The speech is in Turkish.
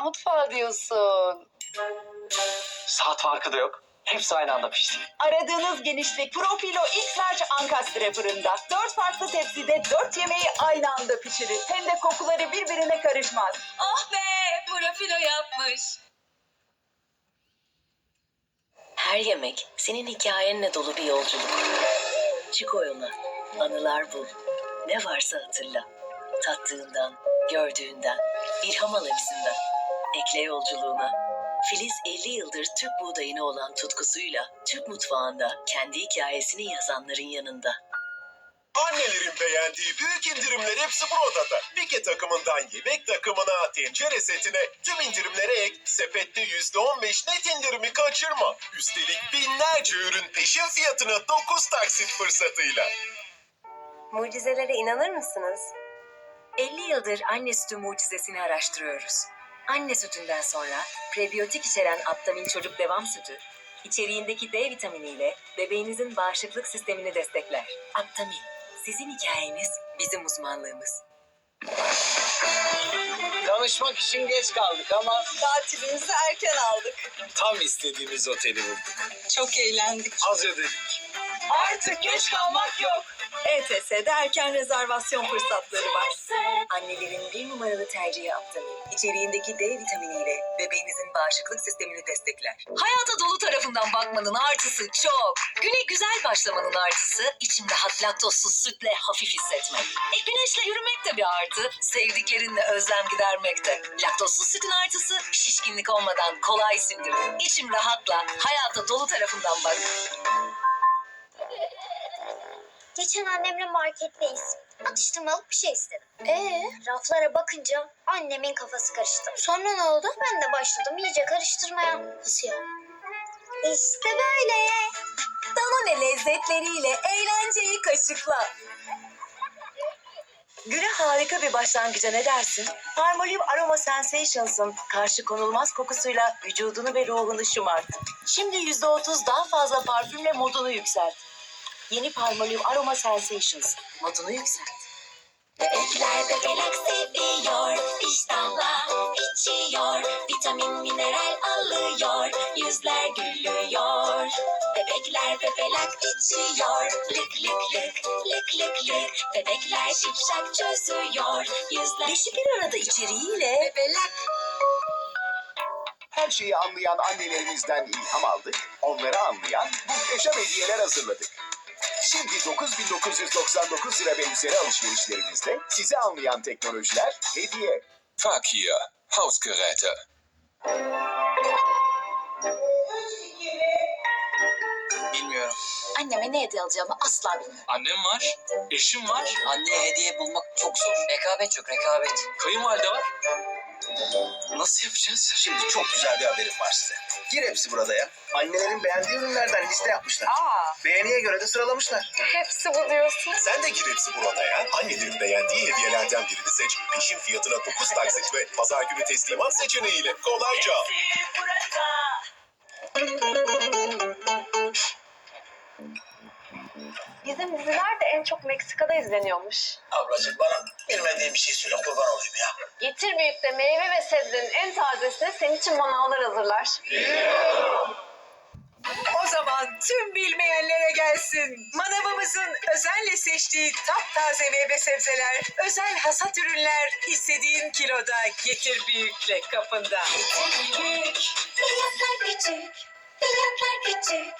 mutfağı diyorsun. Saat farkı da yok. Hepsi aynı anda pişti. Aradığınız genişlik Profilo X Large Ankastre fırında. Dört farklı tepside dört yemeği aynı anda pişirir. Hem de kokuları birbirine karışmaz. Oh be profilo yapmış. Her yemek senin hikayenle dolu bir yolculuk. Çık o yola, anılar bul. Ne varsa hatırla. Tattığından, gördüğünden, ilham al hepsinden. Ekle yolculuğuna. Filiz 50 yıldır Türk buğdayına olan tutkusuyla Türk mutfağında kendi hikayesini yazanların yanında. Annelerin beğendiği büyük indirimler hepsi burada. Pike takımından yemek takımına, tencere setine tüm indirimlere ek. Sepette %15 net indirimi kaçırma. Üstelik binlerce ürün peşin fiyatına 9 taksit fırsatıyla. Mucizelere inanır mısınız? 50 yıldır anne sütü mucizesini araştırıyoruz. Anne sütünden sonra prebiyotik içeren Aptamil çocuk devam sütü, içeriğindeki D vitaminiyle bebeğinizin bağışıklık sistemini destekler. Aptamil, sizin hikayeniz, bizim uzmanlığımız. Tanışmak için geç kaldık ama Tatilimizi erken aldık. tam istediğimiz oteli bulduk. Çok eğlendik. Az ödedik. Artık geç kalmak yok. ETS'de erken rezervasyon fırsatları var. Annelerin bir numaralı tercihi Aptamil. İçeriğindeki D vitaminiyle bebeğinizin bağışıklık sistemini destekler. Hayata dolu tarafından bakmanın artısı çok. Güne güzel başlamanın artısı içim rahat laktozsuz sütle hafif hissetmek. E güneşle yürümek de bir artı. Sevdiklerinle özlem gidermek de. Laktozsuz sütün artısı şişkinlik olmadan kolay sindirim. İçim rahatla hayata dolu tarafından bak. Geçen annemle marketteyiz. Atıştırmalık bir şey istedim. Ee, raflara bakınca annemin kafası karıştı. Sonra ne oldu? Ben de başladım iyice karıştırmaya. Nasıl ya? İşte böyle. Danone lezzetleriyle eğlenceyi kaşıkla. Güne harika bir başlangıca ne dersin? Palmolive Aroma Sensations'ın karşı konulmaz kokusuyla vücudunu ve ruhunu şımart. Şimdi %30 daha fazla parfümle modunu yükselt. Yeni Palmolive Aroma Sensations. Modunu yükselt. Bebekler bebelek seviyor, iştahla içiyor, vitamin mineral alıyor, yüzler gülüyor. Bebekler bebelek içiyor, lık lık lık, lık lık lık, bebekler şipşak çözüyor, yüzler... Beşi bir arada içeriğiyle Bebelek Her şeyi anlayan annelerimizden ilham aldık. Onları anlayan muhteşem hediyeler hazırladık. Şimdi 9999 lira ve üzeri alışverişlerinizde sizi anlayan teknolojiler hediye. Fakir, Hausgeräte. Bilmiyorum. anneme ne hediye alacağımı asla bilmiyorum. Annem var, eşim var, Anneye hediye bulmak çok zor. Rekabet çok rekabet. kayınvalide var. Nasıl yapacağız? Şimdi çok güzel bir haberim var size. Gir hepsi burada ya. Annelerin beğendiği ürünlerden liste yapmışlar. Beğeniye göre de sıralamışlar. Hepsi bu diyorsun. Sen de gir hepsi burada ya. Annelerin beğendiği hediyelerden birini seç. Peşin fiyatına 9 taksit ve pazar günü teslimat seçeneğiyle kolayca al. Bizim diziler de en çok Meksika'da izleniyormuş. Ablacığım bana bilmediğim bir şey söyle kurban olayım ya. Getir büyük de meyve ve sebzenin en tazesini senin için manavlar hazırlar. O zaman tüm bilmeyenlere gelsin. Manavımızın özenle seçtiği taptaze meyve sebzeler, özel hasat ürünler istediğin kiloda getir büyükle kapında. Fiyatlar küçük, fiyatlar küçük.